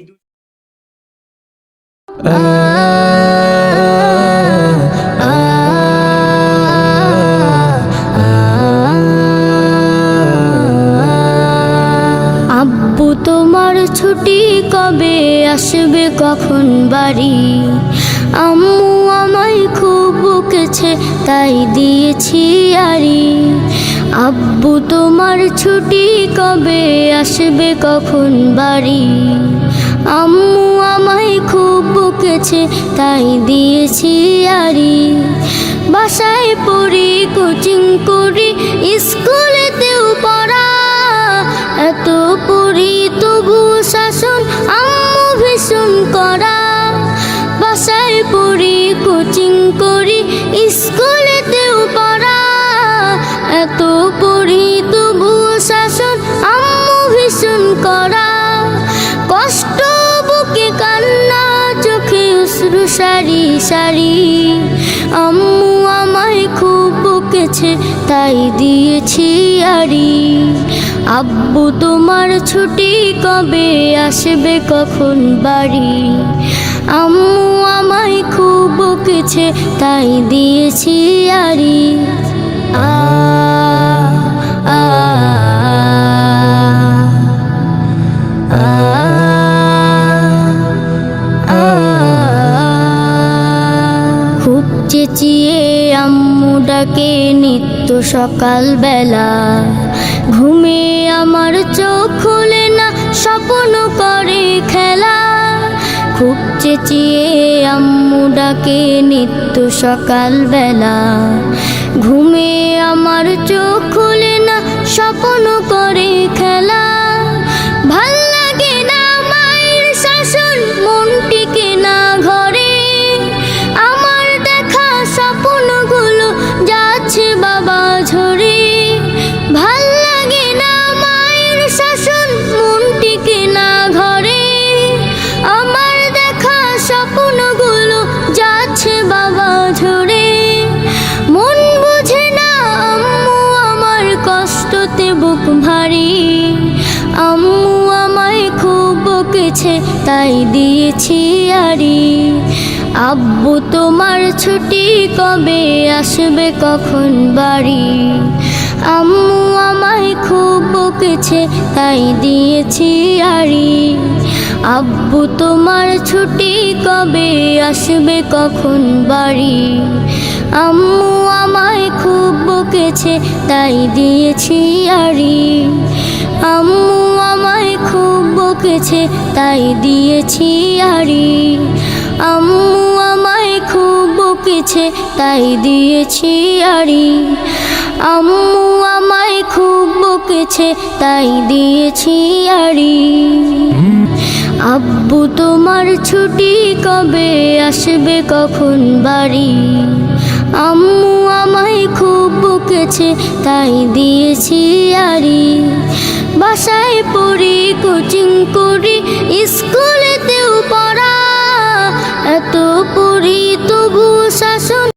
দু- আব্বু তোমার ছুটি কবে আসবে? কখন বাড়ি? আম্মু আমায় খুব বকেছে, তাই দিয়েছি আরি। আব্বু, তোমার ছুটি কবে আসবে কখন বাড়ি? আম্মু আমায় খুব বকেছে, তাই দিয়েছি আরি। বাসায় পড়ি, কোচিং করি স্কুলেতেও স্কুলেতেও পড়া, এত পড়ি তবু শাসন আম্মু ভীষণ করা। কষ্ট বুকে কান্না, চোখে অশ্রু সারি সারি। আম্মু আমায় খুব বকেছে, তাই দিয়েছি আরি আব্বু, তোমার ছুটি কবে আসবে? কখন বাড়ি? খুব বকেছে তাই দিয়েছি আরি। আ চেঁচিয়ে আম্মু ডাকে, নিত্য সকালবেলা ঘুমে আমার চোখ খুলে না, স্বপ্ন করে চেঁচিয়ে আম্মু ডাকে নিত্য সকালবেলা তাই দিয়েছি আরি আব্বু, তোমার ছুটি কবে? আসবে কখন বাড়ি? আম্মু আমায় খুব বকেছে, তাই দিয়েছি আরি আব্বু, তোমার ছুটি কবে? আসবে কখন বাড়ি? আম্মু আমায় খুব বকেছে, তাই দিয়েছি আরি আম্মু বকেছে তাই দিয়েছি আরি আম্মু আমায় খুব বকেছে, তাই দিয়েছি আরি আম্মু আমায় খুব বকেছে, তাই দিয়েছি আরি আব্বু, তোমার ছুটি কবে আসবে কখন বাড়ি? আম্মু আমায় খুব বকেছে, তাই দিয়েছি আরি বাসায় পড়ি কোচিং করি স্কুলেতেও পড়া। এত পড়ি তবু শাসন